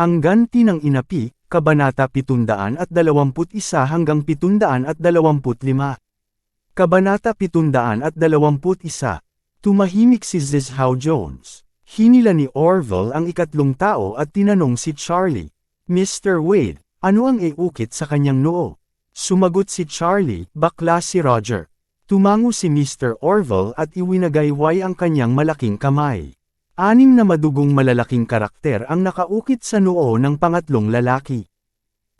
Ang ganti ng inapi, Kabanata 721 hanggang 725. Kabanata 721 Tumahimik si Zizhao Jones. Hinila ni Orville ang ikatlong tao at tinanong si Charlie, Mr. Wade, ano ang iukit sa kanyang noo? Sumagot si Charlie, bakla si Roger. Tumango si Mr. Orville at iwinagayway ang kanyang malaking kamay. Anim na madugong malalaking karakter ang nakaukit sa noo ng pangatlong lalaki.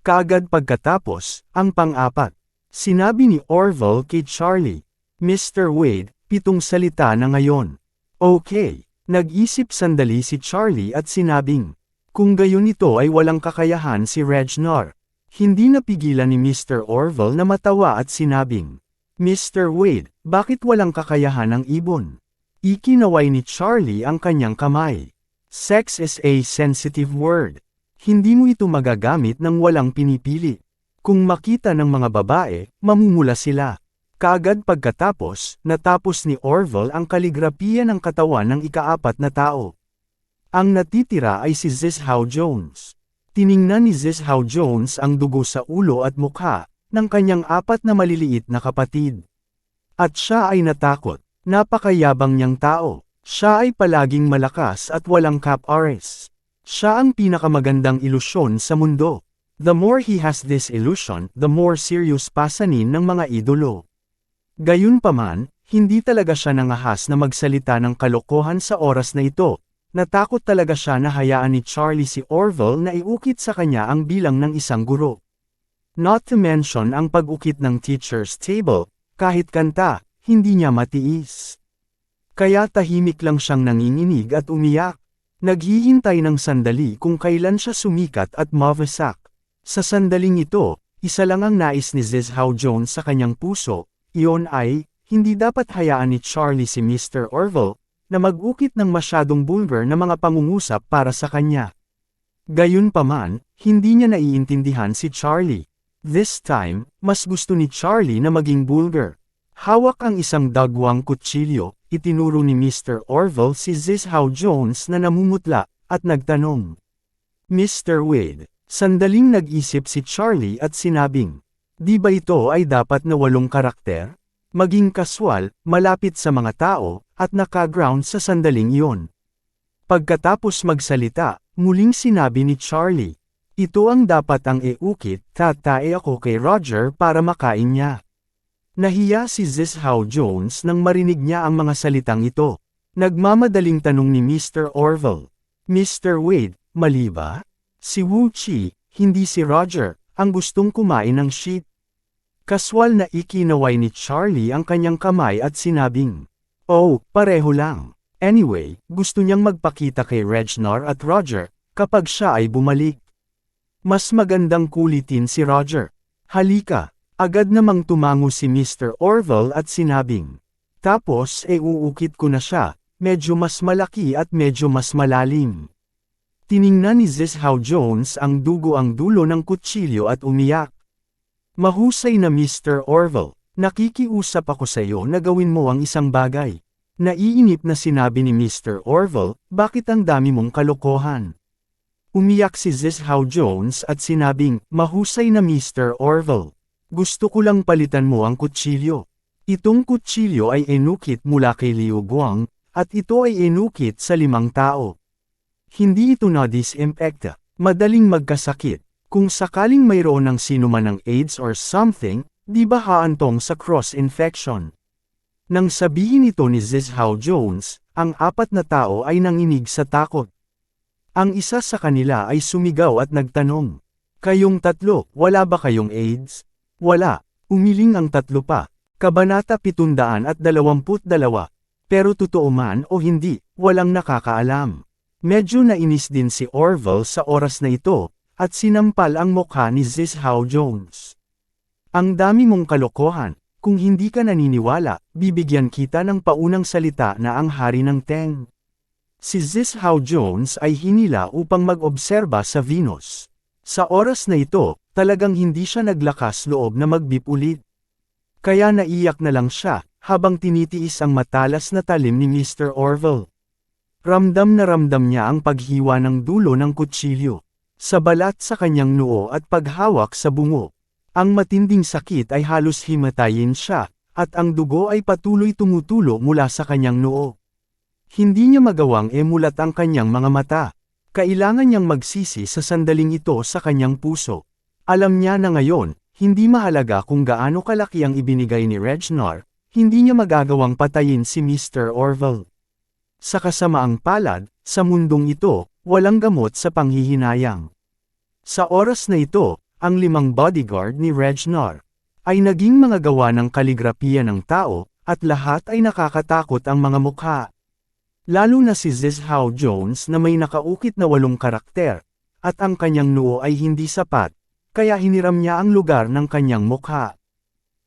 Kaagad pagkatapos, ang pang-apat. Sinabi ni Orville kay Charlie, Mr. Wade, pitong salita na ngayon. Okay, nag-isip sandali si Charlie at sinabing, kung gayon ito ay walang kakayahan si Regnor. Hindi napigilan ni Mr. Orville na matawa at sinabing, Mr. Wade, bakit walang kakayahan ang ibon? Ikinaway ni Charlie ang kanyang kamay. Sex is a sensitive word. Hindi mo ito magagamit ng walang pinipili. Kung makita ng mga babae, mamumula sila. Kaagad pagkatapos, natapos ni Orville ang kaligrapiya ng katawan ng ikaapat na tao. Ang natitira ay si Zizhao Jones. Tiningnan ni Zizhao Jones ang dugo sa ulo at mukha, ng kanyang apat na maliliit na kapatid. At siya ay natakot. Napakayabang niyang tao. Siya ay palaging malakas at walang cap-ares. Siya ang pinakamagandang ilusyon sa mundo. The more he has this illusion, the more serious pasanin ng mga idolo. Gayunpaman, hindi talaga siya nangahas na magsalita ng kalokohan sa oras na ito. Natakot talaga siya na hayaan ni Charlie si Orville na iukit sa kanya ang bilang ng isang guro. Not to mention ang pag-ukit ng teacher's table, kahit kanta, hindi niya matiis. Kaya tahimik lang siyang nanginginig at umiyak. Naghihintay ng sandali kung kailan siya sumikat at mawasak. Sa sandaling ito, isa lang ang nais ni Zizhao Jones sa kanyang puso, iyon ay, hindi dapat hayaan ni Charlie si Mr. Orville, na mag-ukit ng masyadong vulgar na mga pangungusap para sa kanya. Gayunpaman, hindi niya naiintindihan si Charlie. This time, mas gusto ni Charlie na maging vulgar. Hawak ang isang dagwang kutsilyo, itinuro ni Mr. Orville si Zizhao Jones na namumutla, at nagtanong. Mr. Wade, sandaling nag-isip si Charlie at sinabing, Di ba ito ay dapat na walong karakter? Maging kaswal, malapit sa mga tao, at naka-ground sa sandaling iyon. Pagkatapos magsalita, muling sinabi ni Charlie, Ito ang dapat ang eukit, tatae ako kay Roger para makain niya. Nahiya si Zizhao Jones nang marinig niya ang mga salitang ito. Nagmamadaling tanong ni Mr. Orville. Mr. Wade, mali ba? Si Wu Chi, hindi si Roger, ang gustong kumain ng sheep. Kaswal na ikinaway ni Charlie ang kanyang kamay at sinabing, Oh, pareho lang. Anyway, gusto niyang magpakita kay Regnor at Roger, kapag siya ay bumalik. Mas magandang kulitin si Roger. Halika, Agad namang tumango si Mr. Orville at sinabing, tapos e uukit ko na siya, medyo mas malaki at medyo mas malalim. Tiningnan ni Zizhao Jones ang dugo ang dulo ng kutsilyo at umiyak. Mahusay na Mr. Orville, nakikiusap ako sa iyo na gawin mo ang isang bagay. Naiinip na sinabi ni Mr. Orville, bakit ang dami mong kalokohan? Umiyak si Zizhao Jones at sinabing, mahusay na Mr. Orville. Gusto ko lang palitan mo ang kutsilyo. Itong kutsilyo ay enukit mula kay Liu Guang, at ito ay enukit sa limang tao. Hindi ito na disimpekta, madaling magkasakit. Kung sakaling mayroon ng sinuman ng AIDS or something, di ba haantong sa cross-infection? Nang sabihin ito ni Zizhao Jones, ang apat na tao ay nanginig sa takot. Ang isa sa kanila ay sumigaw at nagtanong, Kayong tatlo, wala ba kayong AIDS? Wala, umiling ang tatlo pa. Kabanata 722. Pero totoo man o hindi, walang nakakaalam. Medyo nainis din si Orville sa oras na ito, at sinampal ang mukha ni Zizhao Jones. Ang dami mong kalokohan, kung hindi ka naniniwala, bibigyan kita ng paunang salita na ang hari ng Teng. Si Zizhao Jones ay hinila upang mag-obserba sa Venus. Sa oras na ito, talagang hindi siya naglakas loob na magbip ulit. Kaya naiyak na lang siya, habang tinitiis ang matalas na talim ni Mr. Orville. Ramdam na ramdam niya ang paghiwa ng dulo ng kutsilyo. Sa balat sa kanyang noo at paghawak sa bungo. Ang matinding sakit ay halos himatayin siya, at ang dugo ay patuloy tumutulo mula sa kanyang noo. Hindi niya magawang emulat ang kanyang mga mata. Kailangan niyang magsisi sa sandaling ito sa kanyang puso. Alam niya na ngayon, hindi mahalaga kung gaano kalaki ang ibinigay ni Regnar, hindi niya magagawang patayin si Mr. Orville. Sa kasamaang palad, sa mundong ito, walang gamot sa panghihinayang. Sa oras na ito, ang limang bodyguard ni Regnar ay naging mga gawa ng kaligrapiya ng tao, at lahat ay nakakatakot ang mga mukha. Lalo na si Zizhao Jones na may nakaukit na walong karakter, at ang kanyang noo ay hindi sapat, kaya hiniram niya ang lugar ng kanyang mukha.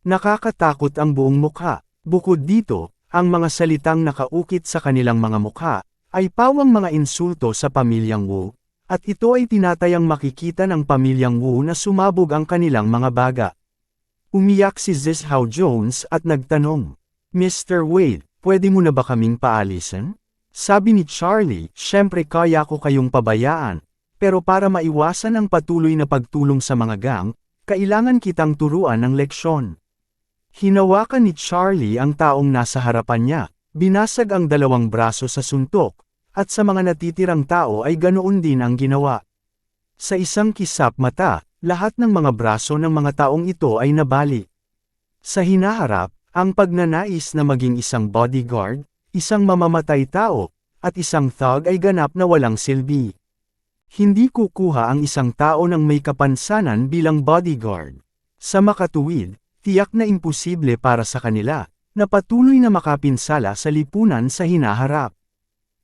Nakakatakot ang buong mukha, bukod dito, ang mga salitang nakaukit sa kanilang mga mukha, ay pawang mga insulto sa pamilyang Wu, at ito ay tinatayang makikita ng pamilyang Wu na sumabog ang kanilang mga baga. Umiyak si Zizhao Jones at nagtanong, Mr. Wade, pwede mo na ba kaming paalisan? Sabi ni Charlie, syempre kaya ko kayong pabayaan, pero para maiwasan ang patuloy na pagtulong sa mga gang, kailangan kitang turuan ng leksyon. Hinawakan ni Charlie ang taong nasa harapan niya, binasag ang dalawang braso sa suntok, at sa mga natitirang tao ay ganoon din ang ginawa. Sa isang kisap mata, lahat ng mga braso ng mga taong ito ay nabali. Sa hinaharap, ang pagnanais na maging isang bodyguard, isang mamamatay tao, at isang thug ay ganap na walang silbi. Hindi kukuha ang isang tao ng may kapansanan bilang bodyguard. Sa makatuwid, tiyak na imposible para sa kanila, na patuloy na makapinsala sa lipunan sa hinaharap.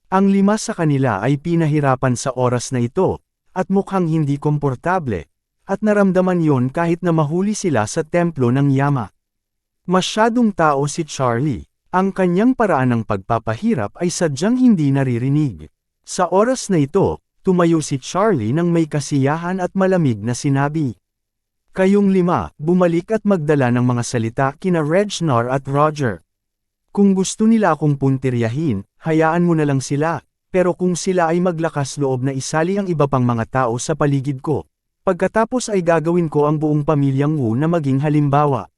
Ang lima sa kanila ay pinahirapan sa oras na ito, at mukhang hindi komportable, at naramdaman yon kahit na mahuli sila sa templo ng Yama. Masyadong tao si Charlie, ang kanyang paraan ng pagpapahirap ay sadyang hindi naririnig. Sa oras na ito, tumayo si Charlie ng may kasiyahan at malamig na sinabi. Kayong lima, bumalik at magdala ng mga salita kina Regnar at Roger. Kung gusto nila akong puntiryahin, hayaan mo na lang sila, pero kung sila ay maglakas loob na isali ang iba pang mga tao sa paligid ko, pagkatapos ay gagawin ko ang buong pamilyang Wu na maging halimbawa.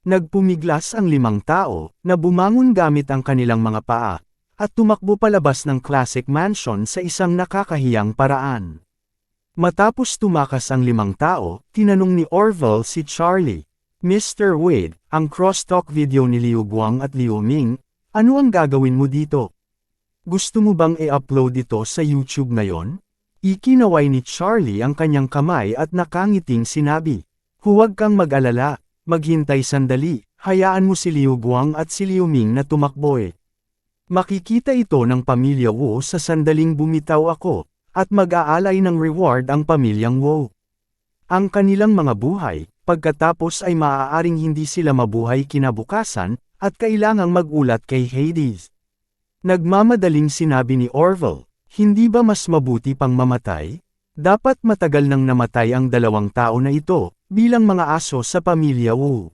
Nagpumiglas ang limang tao, na bumangon gamit ang kanilang mga paa, at tumakbo palabas ng classic mansion sa isang nakakahiyang paraan. Matapos tumakas ang limang tao, tinanong ni Orville si Charlie. Mr. Wade, ang crosstalk video ni Liu Guang at Liu Ming, ano ang gagawin mo dito? Gusto mo bang i-upload ito sa YouTube ngayon? Ikinaway ni Charlie ang kanyang kamay at nakangiting sinabi. Huwag kang mag-alala, maghintay sandali, hayaan mo si Liu Guang at si Liu Ming na tumakbo eh. Makikita ito ng pamilya Wu sa sandaling bumitaw ako, at mag-aalay ng reward ang pamilyang Wu. Ang kanilang mga buhay, pagkatapos ay maaaring hindi sila mabuhay kinabukasan, at kailangang magulat kay Hades. Nagmamadaling sinabi ni Orville, hindi ba mas mabuti pang mamatay? Dapat matagal nang namatay ang dalawang tao na ito, bilang mga aso sa pamilya Wu.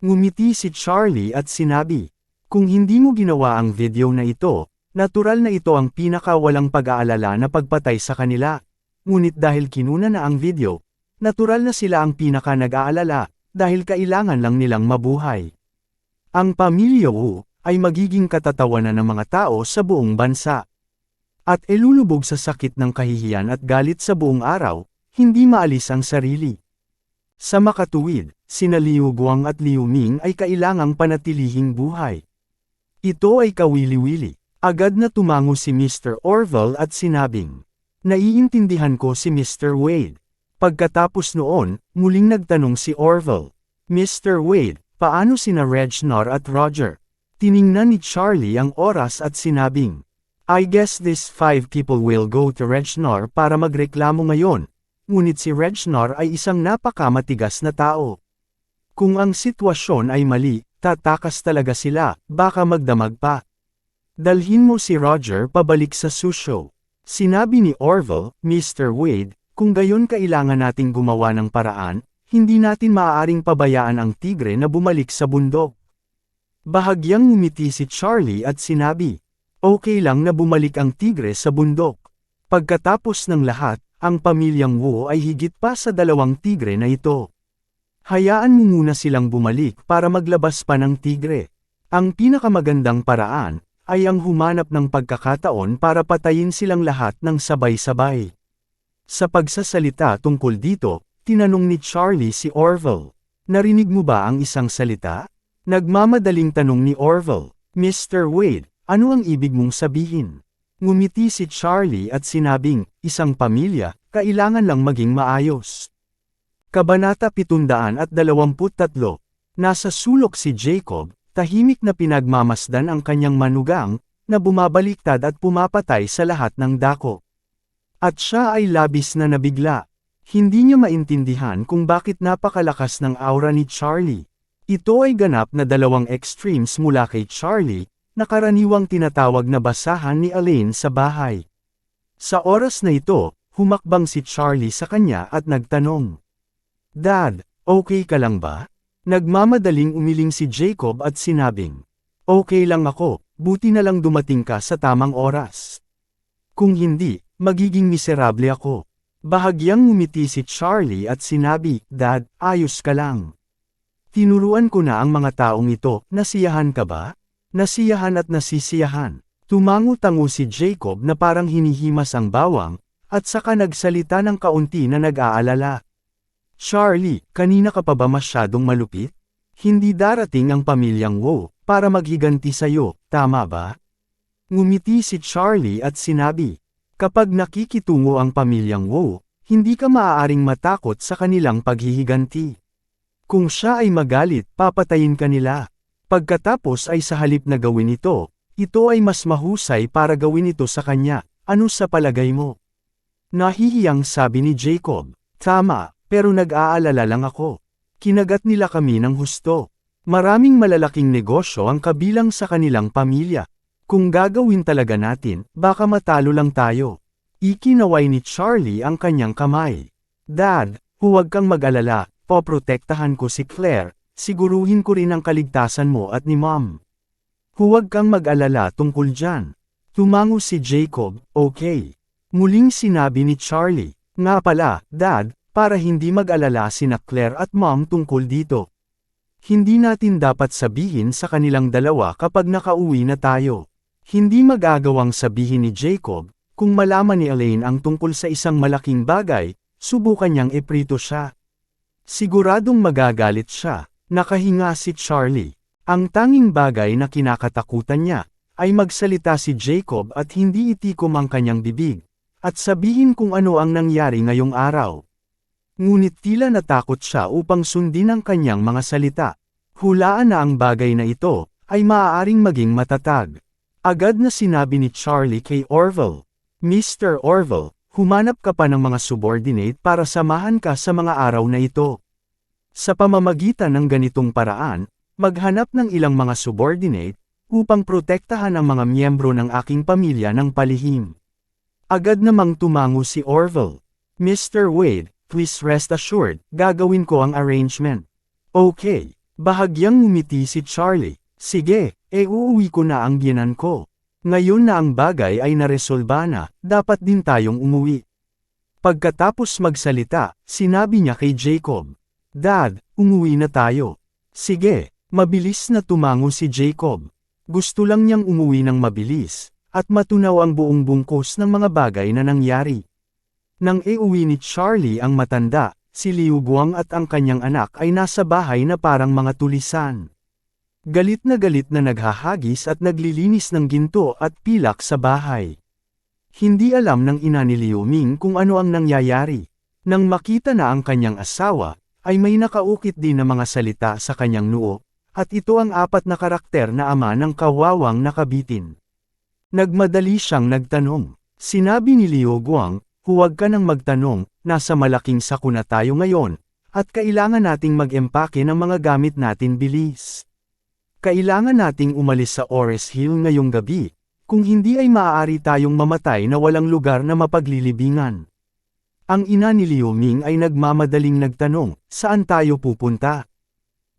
Ngumiti si Charlie at sinabi, kung hindi mo ginawa ang video na ito, Natural na ito ang pinakawalang pag-aalala na pagpatay sa kanila. Ngunit dahil kinuna na ang video, natural na sila ang pinaka nag-aalala, dahil kailangan lang nilang mabuhay. Ang pamilya Wu ay magiging katatawanan ng mga tao sa buong bansa. At ilulubog sa sakit ng kahihiyan at galit sa buong araw, hindi maalis ang sarili. Sa makatuwid, sina Liu Guang at Liu Ming ay kailangang panatilihing buhay. Ito ay kawili-wili, Agad na tumango si Mr. Orville at sinabing, Naiintindihan ko si Mr. Wade. Pagkatapos noon, muling nagtanong si Orville, Mr. Wade, paano sina Regnar at Roger? Tiningnan ni Charlie ang oras at sinabing, I guess these five people will go to Regnor para magreklamo ngayon, ngunit si Regnor ay isang napakamatigas na tao. Kung ang sitwasyon ay mali, tatakas talaga sila, baka magdamag pa. Dalhin mo si Roger pabalik sa susyo. Sinabi ni Orville, Mr. Wade, kung gayon kailangan nating gumawa ng paraan, hindi natin maaaring pabayaan ang tigre na bumalik sa bundok. Bahagyang ngumiti si Charlie at sinabi, okay lang na bumalik ang tigre sa bundok. Pagkatapos ng lahat, ang pamilyang Wu ay higit pa sa dalawang tigre na ito. Hayaan mo muna silang bumalik para maglabas pa ng tigre. Ang pinakamagandang paraan, ay ang humanap ng pagkakataon para patayin silang lahat ng sabay-sabay. Sa pagsasalita tungkol dito, tinanong ni Charlie si Orville, Narinig mo ba ang isang salita? Nagmamadaling tanong ni Orville, Mr. Wade, ano ang ibig mong sabihin? Ngumiti si Charlie at sinabing, isang pamilya, kailangan lang maging maayos. Kabanata 723 Nasa sulok si Jacob, tahimik na pinagmamasdan ang kanyang manugang, na bumabaliktad at pumapatay sa lahat ng dako. At siya ay labis na nabigla. Hindi niya maintindihan kung bakit napakalakas ng aura ni Charlie. Ito ay ganap na dalawang extremes mula kay Charlie, na karaniwang tinatawag na basahan ni Elaine sa bahay. Sa oras na ito, humakbang si Charlie sa kanya at nagtanong. Dad, okay ka lang ba? Nagmamadaling umiling si Jacob at sinabing, Okay lang ako, buti na lang dumating ka sa tamang oras. Kung hindi, magiging miserable ako. Bahagyang ngumiti si Charlie at sinabi, Dad, ayos ka lang. Tinuruan ko na ang mga taong ito, nasiyahan ka ba? Nasiyahan at nasisiyahan. Tumango-tango si Jacob na parang hinihimas ang bawang, at saka nagsalita ng kaunti na nag-aalala. Charlie, kanina ka pa ba masyadong malupit? Hindi darating ang pamilyang Wo, para maghiganti sa'yo, tama ba? Ngumiti si Charlie at sinabi, kapag nakikitungo ang pamilyang Wo, hindi ka maaaring matakot sa kanilang paghihiganti. Kung siya ay magalit, papatayin ka nila. Pagkatapos ay sa halip na gawin ito, ito ay mas mahusay para gawin ito sa kanya, ano sa palagay mo? Nahihiyang sabi ni Jacob, tama, pero nag-aalala lang ako. Kinagat nila kami ng husto. Maraming malalaking negosyo ang kabilang sa kanilang pamilya. Kung gagawin talaga natin, baka matalo lang tayo. Ikinaway ni Charlie ang kanyang kamay. Dad, huwag kang mag-alala, poprotektahan ko si Claire, siguruhin ko rin ang kaligtasan mo at ni Mom. Huwag kang mag-alala tungkol dyan. Tumango si Jacob, okay. Muling sinabi ni Charlie, nga pala, Dad, para hindi mag-alala sina Claire at Mom tungkol dito. Hindi natin dapat sabihin sa kanilang dalawa kapag nakauwi na tayo. Hindi magagawang sabihin ni Jacob, kung malaman ni Elaine ang tungkol sa isang malaking bagay, subukan niyang iprito siya. Siguradong magagalit siya, nakahinga si Charlie. Ang tanging bagay na kinakatakutan niya, ay magsalita si Jacob at hindi itikom ang kanyang bibig, at sabihin kung ano ang nangyari ngayong araw. Ngunit tila natakot siya upang sundin ang kanyang mga salita. Hulaan na ang bagay na ito, ay maaaring maging matatag. Agad na sinabi ni Charlie kay Orville, Mr. Orville, humanap ka pa ng mga subordinate para samahan ka sa mga araw na ito. Sa pamamagitan ng ganitong paraan, maghanap ng ilang mga subordinate, upang protektahan ang mga miyembro ng aking pamilya ng palihim. Agad namang tumango si Orville. Mr. Wade, please rest assured, gagawin ko ang arrangement. Okay, bahagyang ngumiti si Charlie. Sige, e uuwi ko na ang biyanan ko. Ngayon na ang bagay ay naresolba na, dapat din tayong umuwi. Pagkatapos magsalita, sinabi niya kay Jacob, Dad, umuwi na tayo. Sige, mabilis na tumango si Jacob. Gusto lang niyang umuwi ng mabilis, at matunaw ang buong bungkos ng mga bagay na nangyari. Nang iuwi ni Charlie ang matanda, si Liu Guang at ang kanyang anak ay nasa bahay na parang mga tulisan. Galit na galit na naghahagis at naglilinis ng ginto at pilak sa bahay. Hindi alam ng ina ni Liu Ming kung ano ang nangyayari. Nang makita na ang kanyang asawa, ay may nakaukit din na mga salita sa kanyang noo, at ito ang apat na karakter na ama ng kawawang nakabitin. Nagmadali siyang nagtanong. Sinabi ni Liu Guang, huwag ka nang magtanong, nasa malaking sako na tayo ngayon, at kailangan nating mag-empake ng mga gamit natin bilis. Kailangan nating umalis sa Ores Hill ngayong gabi, kung hindi ay maaari tayong mamatay na walang lugar na mapaglilibingan. Ang ina ni Liu Ming ay nagmamadaling nagtanong, saan tayo pupunta?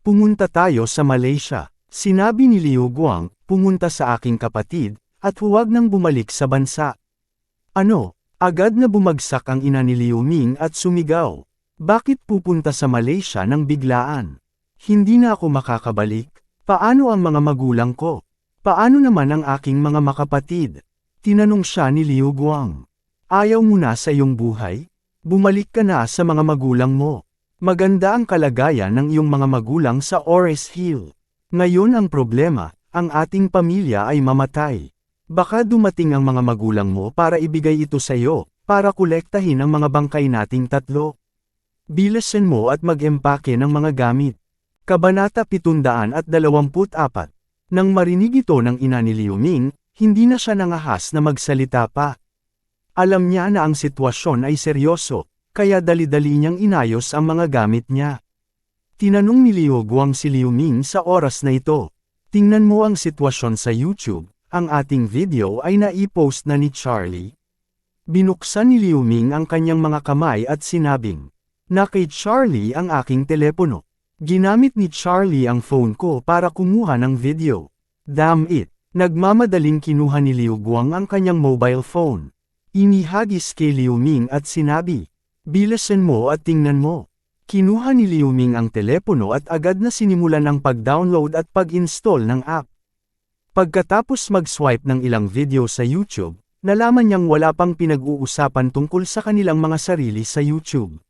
Pumunta tayo sa Malaysia. Sinabi ni Liu Guang, pumunta sa aking kapatid, at huwag nang bumalik sa bansa. Ano? Agad na bumagsak ang ina ni Liu Ming at sumigaw. Bakit pupunta sa Malaysia ng biglaan? Hindi na ako makakabalik. Paano ang mga magulang ko? Paano naman ang aking mga makapatid? Tinanong siya ni Liu Guang. Ayaw mo na sa iyong buhay? Bumalik ka na sa mga magulang mo. Maganda ang kalagayan ng iyong mga magulang sa Ores Hill. Ngayon ang problema, ang ating pamilya ay mamatay. Baka dumating ang mga magulang mo para ibigay ito sa iyo, para kolektahin ang mga bangkay nating tatlo. Bilasan mo at mag-empake ng mga gamit. Kabanata 724 Nang marinig ito ng ina ni Liu Ming, hindi na siya nangahas na magsalita pa. Alam niya na ang sitwasyon ay seryoso, kaya dali-dali niyang inayos ang mga gamit niya. Tinanong ni Liu Guang si Liu Ming sa oras na ito. Tingnan mo ang sitwasyon sa YouTube, ang ating video ay naipost na ni Charlie. Binuksan ni Liu Ming ang kanyang mga kamay at sinabing, na kay Charlie ang aking telepono. Ginamit ni Charlie ang phone ko para kumuha ng video. Damn it! Nagmamadaling kinuha ni Liu Guang ang kanyang mobile phone. Inihagis kay Liu Ming at sinabi, Bilasan mo at tingnan mo. Kinuha ni Liu Ming ang telepono at agad na sinimulan ang pag-download at pag-install ng app. Pagkatapos mag-swipe ng ilang video sa YouTube, nalaman niyang wala pang pinag-uusapan tungkol sa kanilang mga sarili sa YouTube.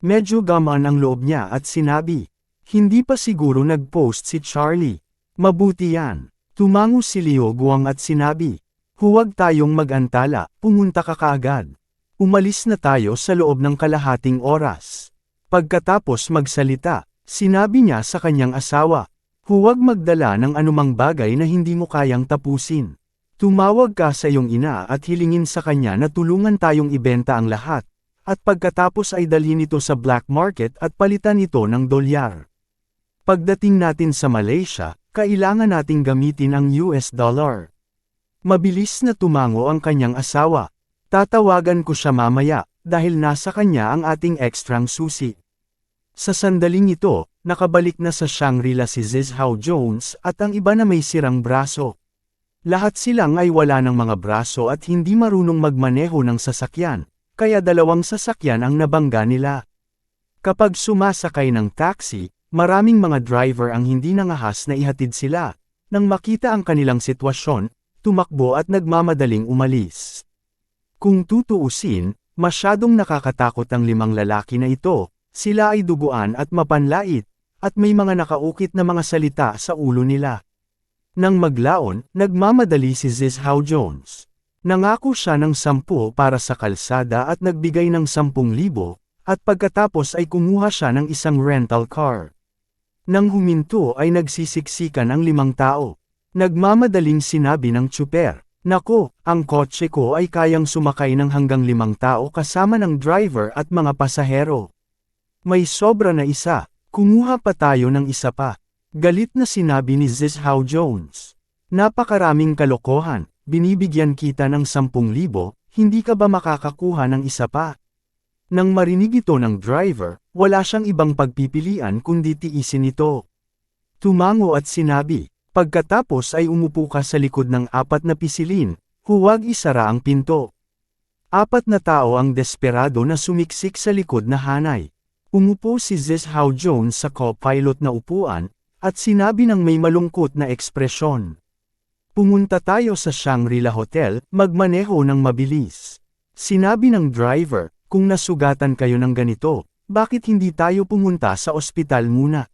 Medyo gaman ang loob niya at sinabi, hindi pa siguro nag-post si Charlie. Mabuti yan. Tumango si Leo Guang at sinabi, huwag tayong mag-antala, pumunta ka kaagad. Umalis na tayo sa loob ng kalahating oras. Pagkatapos magsalita, sinabi niya sa kanyang asawa, huwag magdala ng anumang bagay na hindi mo kayang tapusin. Tumawag ka sa iyong ina at hilingin sa kanya na tulungan tayong ibenta ang lahat, at pagkatapos ay dalhin ito sa black market at palitan ito ng dolyar. Pagdating natin sa Malaysia, kailangan nating gamitin ang US dollar. Mabilis na tumango ang kanyang asawa. Tatawagan ko siya mamaya, dahil nasa kanya ang ating ekstrang susi. Sa sandaling ito, nakabalik na sa Shangri-La si Zizhao Jones at ang iba na may sirang braso. Lahat silang ay wala ng mga braso at hindi marunong magmaneho ng sasakyan, kaya dalawang sasakyan ang nabangga nila. Kapag sumasakay ng taxi, Maraming mga driver ang hindi nangahas na ihatid sila. Nang makita ang kanilang sitwasyon, tumakbo at nagmamadaling umalis. Kung tutuusin, masyadong nakakatakot ang limang lalaki na ito, sila ay duguan at mapanlait, at may mga nakaukit na mga salita sa ulo nila. Nang maglaon, nagmamadali si Zizhao Jones. Nangako siya ng sampu para sa kalsada at nagbigay ng sampung libo, at pagkatapos ay kumuha siya ng isang rental car. Nang huminto ay nagsisiksikan ang limang tao. Nagmamadaling sinabi ng tsuper, Nako, ang kotse ko ay kayang sumakay ng hanggang limang tao kasama ng driver at mga pasahero. May sobra na isa, kumuha pa tayo ng isa pa. Galit na sinabi ni Zizhao Jones. Napakaraming kalokohan, binibigyan kita ng 10,000, hindi ka ba makakakuha ng isa pa? Nang marinig ito ng driver, wala siyang ibang pagpipilian kundi tiisin ito. Tumango at sinabi, pagkatapos ay umupo ka sa likod ng apat na pisilin, huwag isara ang pinto. Apat na tao ang desperado na sumiksik sa likod na hanay. Umupo si Zizhao Jones sa co-pilot na upuan, at sinabi ng may malungkot na ekspresyon. Pumunta tayo sa Shangri-La Hotel, magmaneho ng mabilis. Sinabi ng driver, kung nasugatan kayo ng ganito, bakit hindi tayo pumunta sa ospital muna?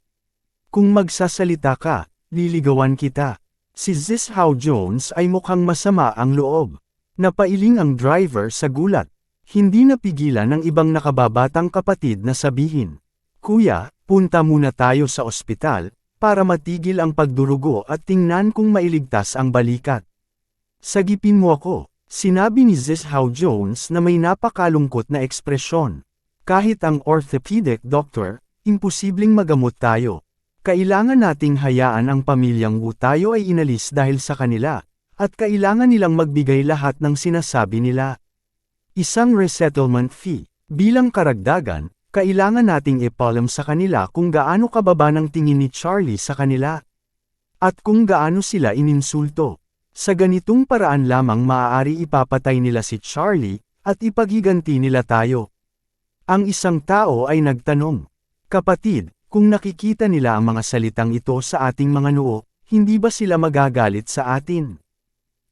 Kung magsasalita ka, liligawan kita. Si Zizhao Jones ay mukhang masama ang loob. Napailing ang driver sa gulat. Hindi napigilan ng ibang nakababatang kapatid na sabihin, Kuya, punta muna tayo sa ospital, para matigil ang pagdurugo at tingnan kung mailigtas ang balikat. Sagipin mo ako, sinabi ni Zishao Jones na may napakalungkot na ekspresyon. Kahit ang orthopedic doctor, imposibleng magamot tayo. Kailangan nating hayaan ang pamilyang Wu tayo ay inalis dahil sa kanila, at kailangan nilang magbigay lahat ng sinasabi nila. Isang resettlement fee. Bilang karagdagan, kailangan nating ipalam sa kanila kung gaano kababa ng tingin ni Charlie sa kanila. At kung gaano sila ininsulto. Sa ganitong paraan lamang maaari ipapatay nila si Charlie, at ipagiganti nila tayo. Ang isang tao ay nagtanong, Kapatid, kung nakikita nila ang mga salitang ito sa ating mga noo, hindi ba sila magagalit sa atin?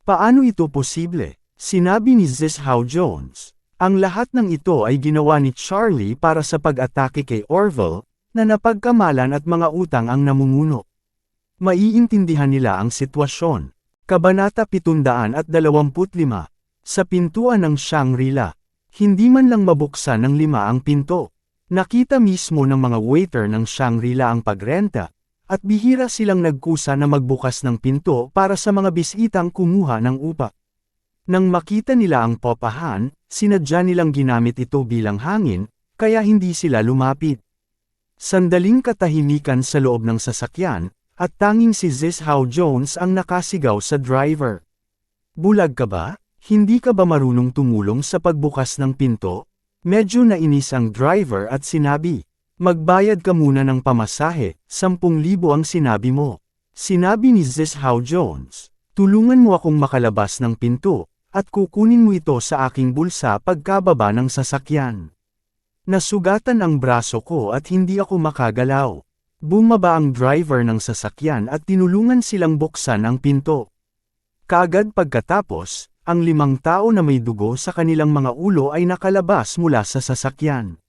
Paano ito posible? Sinabi ni Zishao Jones. Ang lahat ng ito ay ginawa ni Charlie para sa pag-atake kay Orville, na napagkamalan at mga utang ang namumuno. Maiintindihan nila ang sitwasyon. Kabanata 725 Sa pintuan ng Shangri-La, hindi man lang mabuksan ng lima ang pinto. Nakita mismo ng mga waiter ng Shangri-La ang pagrenta, at bihira silang nagkusa na magbukas ng pinto para sa mga bisitang kumuha ng upa. Nang makita nila ang popahan, sinadya nilang ginamit ito bilang hangin, kaya hindi sila lumapit. Sandaling katahimikan sa loob ng sasakyan, at tanging si Zishao Jones ang nakasigaw sa driver. Bulag ka ba? Hindi ka ba marunong tumulong sa pagbukas ng pinto? Medyo nainis ang driver at sinabi, Magbayad ka muna ng pamasahe, 10,000 ang sinabi mo. Sinabi ni Zishao Jones, Tulungan mo akong makalabas ng pinto, at kukunin mo ito sa aking bulsa pagkababa ng sasakyan. Nasugatan ang braso ko at hindi ako makagalaw. Bumaba ang driver ng sasakyan at tinulungan silang buksan ang pinto. Kaagad pagkatapos, ang limang tao na may dugo sa kanilang mga ulo ay nakalabas mula sa sasakyan.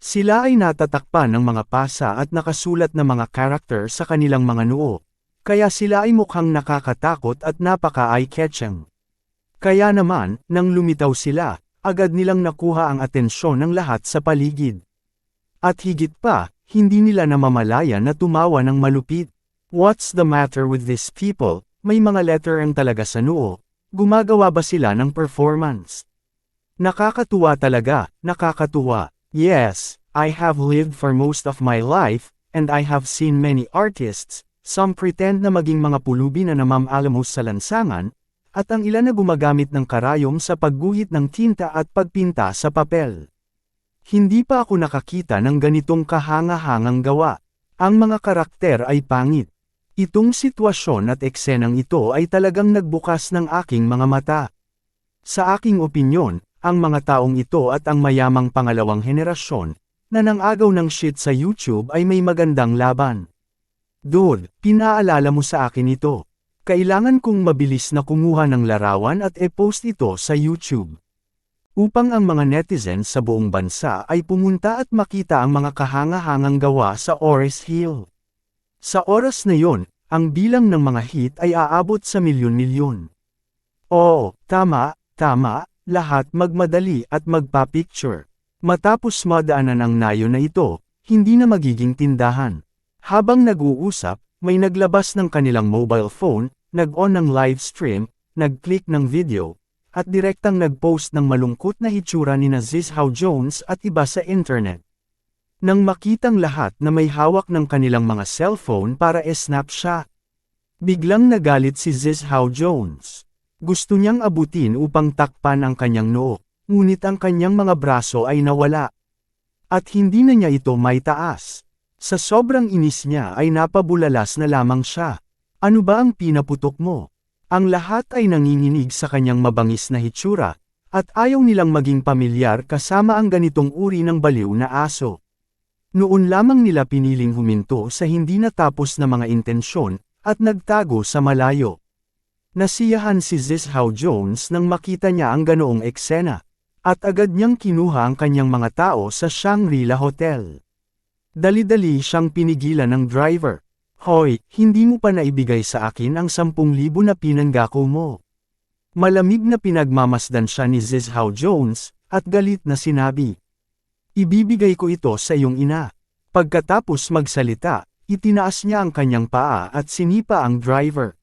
Sila ay natatakpan ng mga pasa at nakasulat na mga karakter sa kanilang mga noo, kaya sila ay mukhang nakakatakot at napaka-eye-catching. Kaya naman, nang lumitaw sila, agad nilang nakuha ang atensyon ng lahat sa paligid. At higit pa, hindi nila namamalaya na tumawa ng malupit. What's the matter with these people? May mga letter ang talaga sa noo, Gumagawa ba sila ng performance? Nakakatuwa talaga, nakakatuwa. Yes, I have lived for most of my life, and I have seen many artists, some pretend na maging mga pulubi na namamaalamos sa lansangan, at ang ilan na gumagamit ng karayom sa pagguhit ng tinta at pagpinta sa papel. Hindi pa ako nakakita ng ganitong kahanga-hangang gawa. Ang mga karakter ay pangit. Itong sitwasyon at eksenang ito ay talagang nagbukas ng aking mga mata. Sa aking opinyon, ang mga taong ito at ang mayamang pangalawang henerasyon, na nang agaw ng shit sa YouTube ay may magandang laban. Dude, pinaalala mo sa akin ito. Kailangan kong mabilis na kumuha ng larawan at e-post ito sa YouTube. Upang ang mga netizens sa buong bansa ay pumunta at makita ang mga kahanga-hangang gawa sa Ores Hill. Sa oras na yon, ang bilang ng mga hit ay aabot sa milyon-milyon. Oo, tama, tama, lahat magmadali at magpa-picture. Matapos madaanan ang nayo na ito, hindi na magiging tindahan. Habang nag-uusap, may naglabas ng kanilang mobile phone, nag-on ng live stream, nag-click ng video, at direktang nag-post ng malungkot na hitsura ni Nazis Jones at iba sa internet. Nang makitang lahat na may hawak ng kanilang mga cellphone para e-snap siya. Biglang nagalit si Zishao Jones. Gusto niyang abutin upang takpan ang kanyang noo, ngunit ang kanyang mga braso ay nawala. At hindi na niya ito may taas. Sa sobrang inis niya ay napabulalas na lamang siya. Ano ba ang pinaputok mo? Ang lahat ay nanginginig sa kanyang mabangis na hitsura, at ayaw nilang maging pamilyar kasama ang ganitong uri ng baliw na aso. Noon lamang nila piniling huminto sa hindi natapos na mga intensyon, at nagtago sa malayo. Nasiyahan si Zishao Jones nang makita niya ang ganoong eksena, at agad niyang kinuha ang kanyang mga tao sa Shangri-La Hotel. Dali-dali siyang pinigilan ng driver. Hoy, hindi mo pa naibigay sa akin ang 10,000 na pinanggako mo. Malamig na pinagmamasdan siya ni Zishao Jones, at galit na sinabi. Ibibigay ko ito sa iyong ina. Pagkatapos magsalita, itinaas niya ang kanyang paa at sinipa ang driver.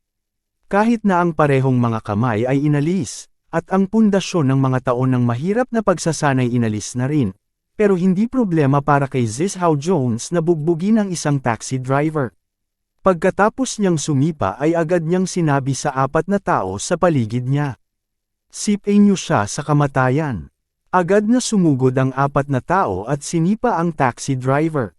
Kahit na ang parehong mga kamay ay inalis, at ang pundasyon ng mga taon ng mahirap na pagsasanay inalis na rin, pero hindi problema para kay Zizhao Jones na bugbugin ang isang taxi driver. Pagkatapos niyang sumipa ay agad niyang sinabi sa apat na tao sa paligid niya. Sipin niyo siya sa kamatayan. Agad na sumugod ang apat na tao at sinipa ang taxi driver.